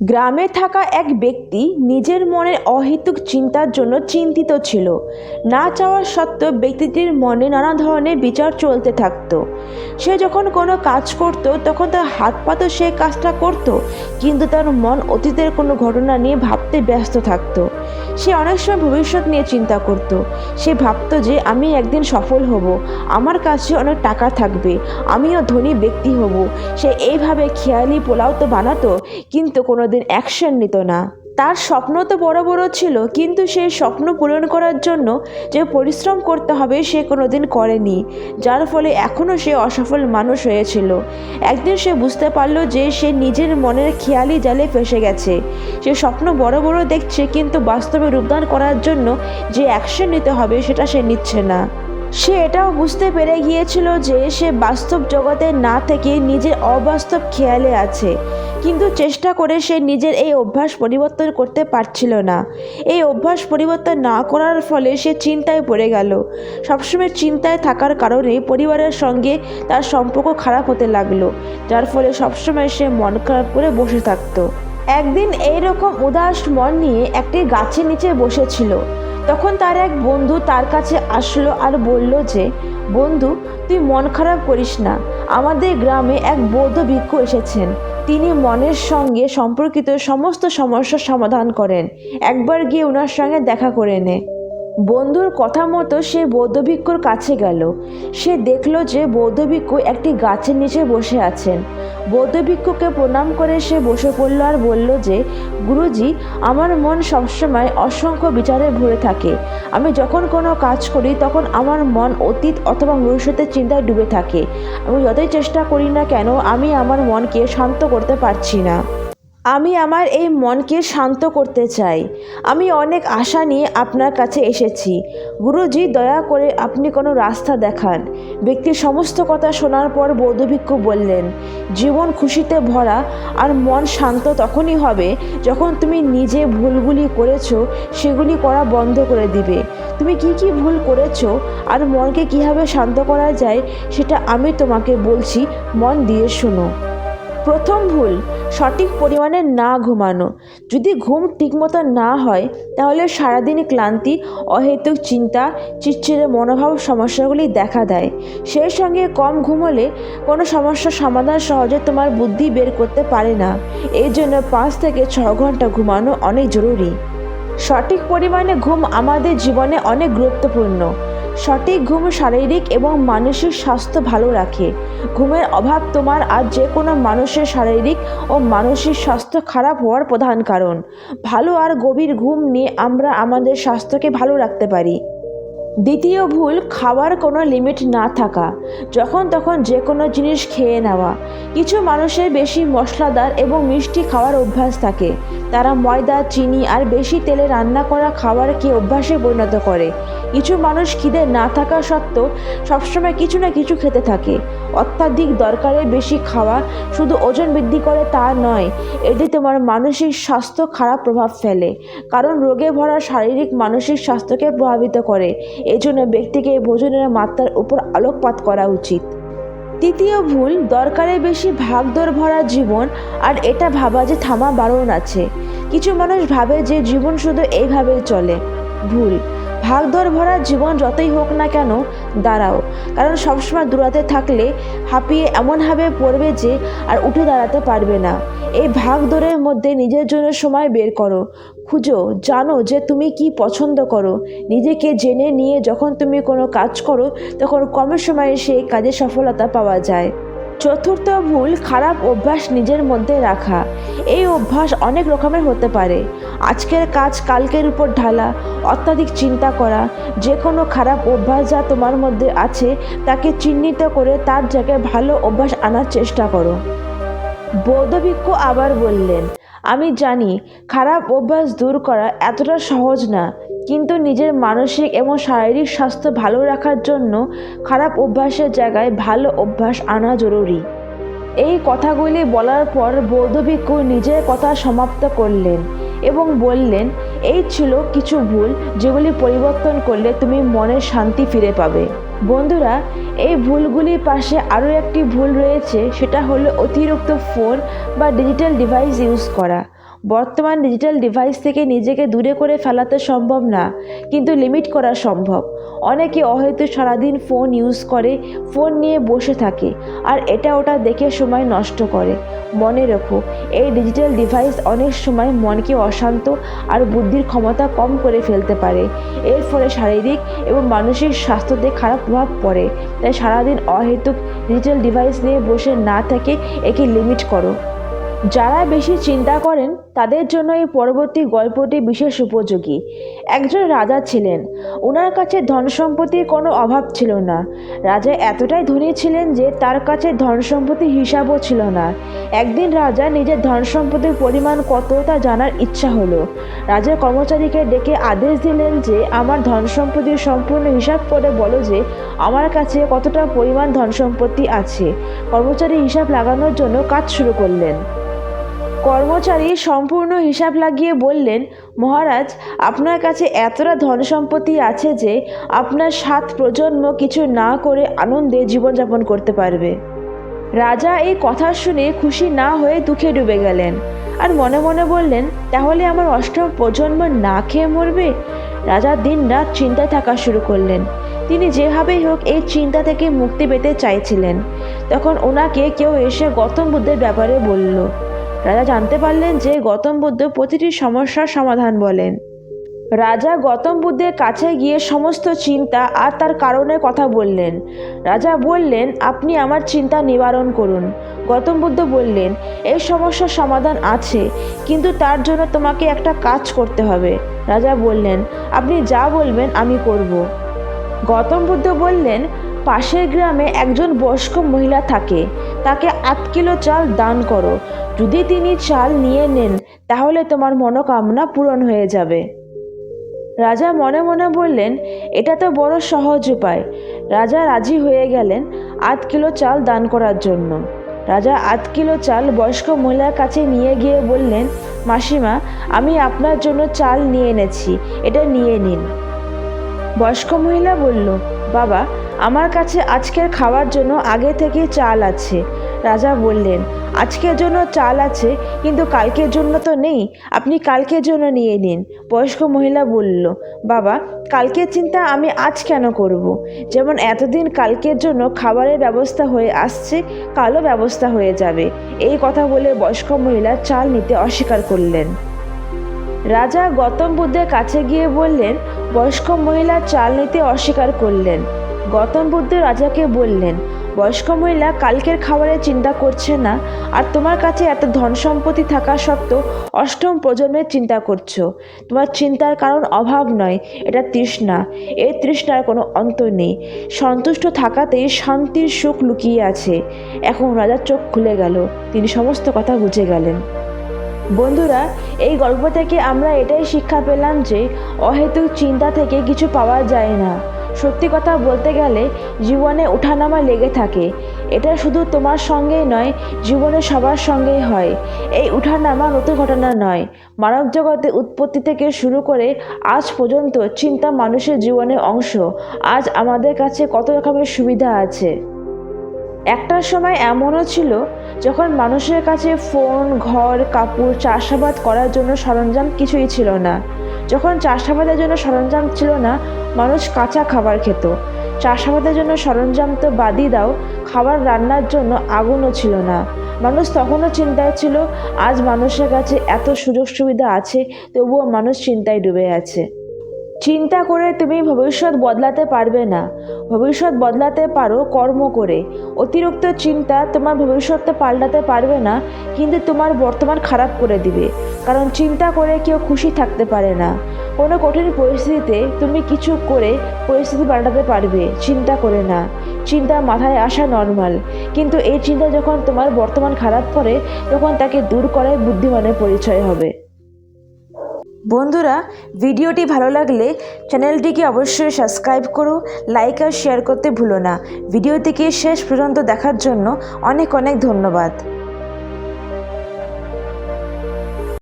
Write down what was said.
গ্রামে থাকা এক ব্যক্তি নিজের মনের অহেতুক চিন্তার জন্য চিন্তিত ছিল। না চাওয়ার সত্ত্বেও ব্যক্তিটির মনে নানা ধরনের বিচার চলতে থাকতো। সে যখন কোনো কাজ করত, তখন তার হাত পা তো সেই কাজটা করত, কিন্তু তার মন অতীতের কোনো ঘটনা নিয়ে ভাবতে ব্যস্ত থাকতো। সে অনেক সময় ভবিষ্যৎ নিয়ে চিন্তা করত। সে ভাবতো যে, আমি একদিন সফল হব। আমার কাছে অনেক টাকা থাকবে। আমিও ধনী ব্যক্তি হব। সে এইভাবে খেয়ালি পোলাও তো বানাতো, কিন্তু কোনোদিন অ্যাকশন নিত না। তার স্বপ্ন তো বড় বড় ছিল, কিন্তু সে স্বপ্ন পূরণ করার জন্য যে পরিশ্রম করতে হবে সে কোনোদিন করেনি। যার ফলে এখনও সে অসফল মানুষ হয়েছিল। একদিন সে বুঝতে পারল যে সে নিজের মনের খেয়ালি জালে ফেসে গেছে। সে স্বপ্ন বড় বড় দেখছে, কিন্তু বাস্তবে রূপদান করার জন্য যে অ্যাকশন নিতে হবে সেটা সে নিচ্ছে না। সে এটাও বুঝতে পেরে গিয়েছিল যে সে বাস্তব জগতে না থেকে নিজের অবাস্তব খেয়ালে আছে। কিন্তু চেষ্টা করে সে নিজের এই অভ্যাস পরিবর্তন করতে পারছিল না। এই অভ্যাস পরিবর্তন না করার ফলে সে চিন্তায় পড়ে গেল। সবসময় চিন্তায় থাকার কারণে পরিবারের সঙ্গে তার সম্পর্ক খারাপ হতে লাগল, যার ফলে সবসময় সে মন খারাপ করে বসে থাকতো। একদিন এইরকম উদাস মন নিয়ে একটি গাছের নিচে বসেছিল। তখন তার এক বন্ধু তার কাছে আসলো আর বলল যে, বন্ধু, তুই মন খারাপ করিস না। আমাদের গ্রামে এক বৌদ্ধ ভিক্ষু এসেছেন। তিনি মনের সঙ্গে সম্পর্কিত সমস্ত সমস্যার সমাধান করেন। একবার গিয়ে ওনার সঙ্গে দেখা করে নে। বন্ধুর কথা মতো সে বৌদ্ধ ভিক্ষুর কাছে গেল। সে দেখল যে বৌদ্ধ ভিক্ষু একটি গাছের নিচে বসে আছেন। বৌদ্ধ ভিক্ষুকে প্রণাম করে সে বসে পড়ল আর বলল যে, গুরুজি, আমার মন সবসময় অসংখ্য বিচারে ভরে থাকে। আমি যখন কোনো কাজ করি, তখন আমার মন অতীত অথবা ভবিষ্যতের চিন্তায় ডুবে থাকে। আমি যতই চেষ্টা করি না কেন, আমি আমার মনকে শান্ত করতে পারছি না। আমি আমার এই মনকে শান্ত করতে চাই। আমি অনেক আশা নিয়ে আপনার কাছে এসেছি। গুরুজি, দয়া করে আপনি কোনো রাস্তা দেখান। ব্যক্তির সমস্ত কথা শোনার পর বৌদ্ধভিক্ষু বললেন, জীবন খুশিতে ভরা আর মন শান্ত তখনই হবে যখন তুমি নিজে ভুলগুলি করেছ, সেগুলি করা বন্ধ করে দিবে। তুমি কি কি ভুল করেছ আর মনকে কীভাবে শান্ত করা যায়, সেটা আমি তোমাকে বলছি। মন দিয়ে শোনো। প্রথম ভুল, সঠিক পরিমাণে না ঘুমানো। যদি ঘুম ঠিকমতো না হয়, তাহলে সারাদিন ক্লান্তি, অহেতুক চিন্তা চিড়চিড়ে মনোভাব সমস্যাগুলি দেখা দেয়। সেই সঙ্গে কম ঘুমোলে কোনো সমস্যার সমাধান সহজে তোমার বুদ্ধি বের করতে পারে না। এই জন্য পাঁচ থেকে ছ ঘণ্টা ঘুমানো অনেক জরুরি। সঠিক পরিমাণে ঘুম আমাদের জীবনে অনেক গুরুত্বপূর্ণ। সঠিক ঘুম শারীরিক এবং মানসিক স্বাস্থ্য ভালো রাখে। ঘুমের অভাব তোমার আর যে কোনো মানুষের শারীরিক ও মানসিক স্বাস্থ্য খারাপ হওয়ার প্রধান কারণ। ভালো আর গভীর ঘুম নিয়ে আমরা আমাদের স্বাস্থ্যকে ভালো রাখতে পারি। দ্বিতীয় ভুল, খাওয়ার কোনো লিমিট না থাকা। যখন তখন যে কোনো জিনিস খেয়ে নেওয়া। কিছু মানুষের বেশি মশলাদার এবং মিষ্টি খাওয়ার অভ্যাস থাকে। তারা ময়দা, চিনি আর বেশি তেলে রান্না করা খাবারকে অভ্যাসে পরিণত করে। কিছু মানুষ খিদে না থাকা সত্ত্বেও সবসময় কিছু না কিছু খেতে থাকে। অত্যাধিক দরকারে বেশি খাওয়া শুধু ওজন বৃদ্ধি করে তা নয়, এতে তোমার মানসিক স্বাস্থ্য খারাপ প্রভাব ফেলে। কারণ রোগে ভরা শারীরিক মানসিক স্বাস্থ্যকে প্রভাবিত করে। এই জন্য ব্যক্তিকে ভোজনের মাত্রার উপর আলোকপাত করা উচিত। তৃতীয় ভুল, দরকারে বেশি ভাগদর ভরা জীবন, আর এটা ভাবা যে থামা বারণ আছে। কিছু মানুষ ভাবে যে জীবন শুধু এইভাবেই চলে। ভুল। ভাগদৌড় ভরা জীবন যতই হোক না কেন, দাঁড়াও। কারণ সবসময় দূরাতে থাকলে হাঁপিয়ে এমনভাবে পড়বে যে আর উঠে দাঁড়াতে পারবে না। এই ভাগদৌড়ের মধ্যে নিজের জন্য সময় বের করো। খুঁজো, জানো যে তুমি কি পছন্দ করো। নিজেকে জেনে নিয়ে যখন তুমি কোনো কাজ করো, তখন কম সময়ে সেই কাজে সফলতা পাওয়া যায়। চতুর্থ ভুল খারাপ অভ্যাস নিজের মধ্যে রাখা। এই অভ্যাস অনেক রকমের হতে পারে। আজকের কাজ কালকের উপর ঢালা, অত্যাধিক চিন্তা করা যে কোনো খারাপ অভ্যাস যা তোমার মধ্যে আছে তাকে চিহ্নিত করে তার জায়গায় ভালো অভ্যাস আনার চেষ্টা করো। বৌদ্ধভিক্ষু আবার বললেন আমি জানি খারাপ অভ্যাস দূর করা এতটা সহজ না, কিন্তু নিজের মানসিক এবং শারীরিক স্বাস্থ্য ভালো রাখার জন্য খারাপ অভ্যাসের জায়গায় ভালো অভ্যাস আনা জরুরি। এই কথাগুলি বলার পর বৌদ্ধ ভিক্ষু নিজের কথা সমাপ্ত করলেন এবং বললেন, এই ছিল কিছু ভুল যেগুলি পরিবর্তন করলে তুমি মনের শান্তি ফিরে পাবে। বন্ধুরা, এই ভুলগুলির পাশে আরও একটি ভুল রয়েছে, সেটা হলো অতিরিক্ত ফোন বা ডিজিটাল ডিভাইস ইউজ করা। বর্তমান ডিজিটাল ডিভাইস থেকে নিজেকে দূরে করে ফেলাতে সম্ভব না, কিন্তু লিমিট করা সম্ভব। অনেকে অহেতু সারাদিন ফোন ইউজ করে ফোন নিয়ে বসে থাকে, আর এটা ওটা দেখে সময় নষ্ট করে। মনে রেখো, এই ডিজিটাল ডিভাইস অনেক সময় মনকে অশান্ত আর বুদ্ধির ক্ষমতা কম করে ফেলতে পারে। এর ফলে শারীরিক এবং মানসিক স্বাস্থ্যতে খারাপ প্রভাব পড়ে। তাই সারাদিন অহেতুক ডিজিটাল ডিভাইস নিয়ে বসে না থেকে একে লিমিট করো। যারা বেশি চিন্তা করেন, তাদের জন্য এই পরবর্তী গল্পটি বিশেষ উপযোগী। একজন রাজা ছিলেন। ওনার কাছে ধন সম্পত্তির কোনো অভাব ছিল না। রাজা এতটাই ধনী ছিলেন যে তার কাছে ধন সম্পত্তির হিসাবও ছিল না। একদিন রাজা নিজের ধন সম্পত্তির পরিমাণ কত তা জানার ইচ্ছা হলো। রাজার কর্মচারীকে ডেকে আদেশ দিলেন যে, আমার ধন সম্পত্তির সম্পূর্ণ হিসাব করে বলো যে, আমার কাছে কতটা পরিমাণ ধন সম্পত্তি আছে। কর্মচারী হিসাব লাগানোর জন্য কাজ শুরু করলেন। কর্মচারী সম্পূর্ণ হিসাব লাগিয়ে বললেন, মহারাজ, আপনার কাছে এতটা ধন সম্পত্তি আছে যে আপনার সাত প্রজন্ম কিছু না করে আনন্দে জীবনযাপন করতে পারবে রাজা এই কথা শুনে খুশি না হয়ে দুঃখে ডুবে গেলেন। আর মনে মনে বললেন, তাহলে আমার অষ্টম প্রজন্ম না খেয়ে মরবে রাজা দিন রাত চিন্তায় থাকা শুরু করলেন। তিনি যেভাবেই হোক এই চিন্তা থেকে মুক্তি পেতে চাইছিলেন। তখন ওনাকে কেউ এসে গৌতম বুদ্ধের ব্যাপারে বলল রাজা জানতে পারলেন যে গৌতম বুদ্ধ প্রতিটি সমস্যার সমাধান বলেন। রাজা গৌতম বুদ্ধের কাছে গিয়ে সমস্ত চিন্তা আর তার কারণের কথা বললেন। রাজা বললেন, আপনি আমার চিন্তা নিবারণ করুন। গৌতম বুদ্ধ বললেন, এই সমস্যার সমাধান আছে, কিন্তু তার জন্য তোমাকে একটা কাজ করতে হবে। রাজা বললেন, আপনি যা বলবেন আমি করব। গৌতম বুদ্ধ বললেন, পাশের গ্রামে একজন বয়স্ক মহিলা থাকে তাকে আট কিলো চাল দান করো। যদি তিনি চাল নিয়ে নেন, তাহলে তোমার মনোকামনা পূরণ হয়ে যাবে। রাজা মনে মনে বললেন, এটা তো বড় সহজ উপায়। রাজা রাজি হয়ে গেলেন আট কিলো চাল দান করার জন্য। রাজা আট কিলো চাল বয়স্ক মহিলার কাছে নিয়ে গিয়ে বললেন, মাসিমা, আমি আপনার জন্য চাল নিয়ে এনেছি, এটা নিয়ে নিন। বয়স্ক মহিলা বলল বাবা, আমার কাছে আজকের খাওয়ার জন্য আগে থেকে চাল আছে। রাজা বললেন, আজকের জন্য চাল আছে, কিন্তু কালকের জন্য তো নেই। আপনি কালকের জন্য নিয়ে নিন। বয়স্ক মহিলা বলল, বাবা, কালকের চিন্তা আমি আজ কেন করব। যেমন এতদিন কালকের জন্য খাবারের ব্যবস্থা হয়ে আসছে, কালও ব্যবস্থা হয়ে যাবে। এই কথা বলে বয়স্ক মহিলা চাল নিতে অস্বীকার করলেন। রাজা গৌতম বুদ্ধের কাছে গিয়ে বললেন বয়স্ক মহিলা চাল নিতে অস্বীকার করলেন। গৌতম বুদ্ধ রাজাকে বললেন, বয়স্ক মহিলা কালকের খাবারের চিন্তা করছে না, আর তোমার কাছে এত ধন সম্পত্তি থাকা সত্ত্বেও অষ্টম প্রজন্মের চিন্তা করছ। তোমার চিন্তার কারণ অভাব নয়, এটা তৃষ্ণা। এই তৃষ্ণার কোনো অন্ত নেই। সন্তুষ্ট থাকাতেই শান্তির সুখ লুকিয়ে আছে। এখন রাজার চোখ খুলে গেল। তিনি সমস্ত কথা বুঝে গেলেন। বন্ধুরা, এই গল্প থেকে আমরা এটাই শিক্ষা পেলাম যে অহেতুক চিন্তা থেকে কিছু পাওয়া যায় না। সত্যি কথা বলতে গেলে জীবনে ওঠানামা লেগে থাকে। এটা শুধু তোমার সঙ্গেই নয়, জীবনে সবার সঙ্গেই হয়। এই উঠানামা নতুন ঘটনা নয়। মানব জগতে উৎপত্তি থেকে শুরু করে আজ পর্যন্ত চিন্তা মানুষের জীবনের অংশ। আজ আমাদের কাছে কত রকমের সুবিধা আছে। একটা সময় এমনও ছিল, যখন মানুষের কাছে ফোন, ঘর, কাপড়, চাষাবাদ করার জন্য সরঞ্জাম কিছুই ছিল না। যখন চাষাবাদের জন্য সরঞ্জাম ছিল না, মানুষ কাঁচা খাবার খেত। চাষাবাদের জন্য সরঞ্জাম তো বাদই দাও, খাবার রান্নার জন্য আগুনও ছিল না। মানুষ তখনও চিন্তায় ছিল, আজ মানুষের কাছে এত সুযোগ সুবিধা আছে, তবুও মানুষ চিন্তায় ডুবে আছে। চিন্তা করে তুমি ভবিষ্যৎ বদলাতে পারবে না। ভবিষ্যৎ বদলাতে পারো কর্ম করে। অতিরিক্ত চিন্তা তোমার ভবিষ্যৎটা পাল্টাতে পারবে না, কিন্তু তোমার বর্তমান খারাপ করে দিবে। কারণ চিন্তা করে কেউ খুশি থাকতে পারে না। কোনো কঠিন পরিস্থিতিতে তুমি কিছু করে পরিস্থিতি পাল্টাতে পারবে, চিন্তা করে না। চিন্তা মাথায় আসা নর্মাল কিন্তু এই চিন্তা যখন তোমার বর্তমান খারাপ করে, তখন তাকে দূর করাই বুদ্ধিমানের পরিচয় হবে। বন্ধুরা, ভিডিওটি ভালো লাগলে চ্যানেলটিকে অবশ্যই সাবস্ক্রাইব করো, লাইক আর শেয়ার করতে ভুলো না। ভিডিওটিকে শেষ পর্যন্ত দেখার জন্য অনেক অনেক ধন্যবাদ।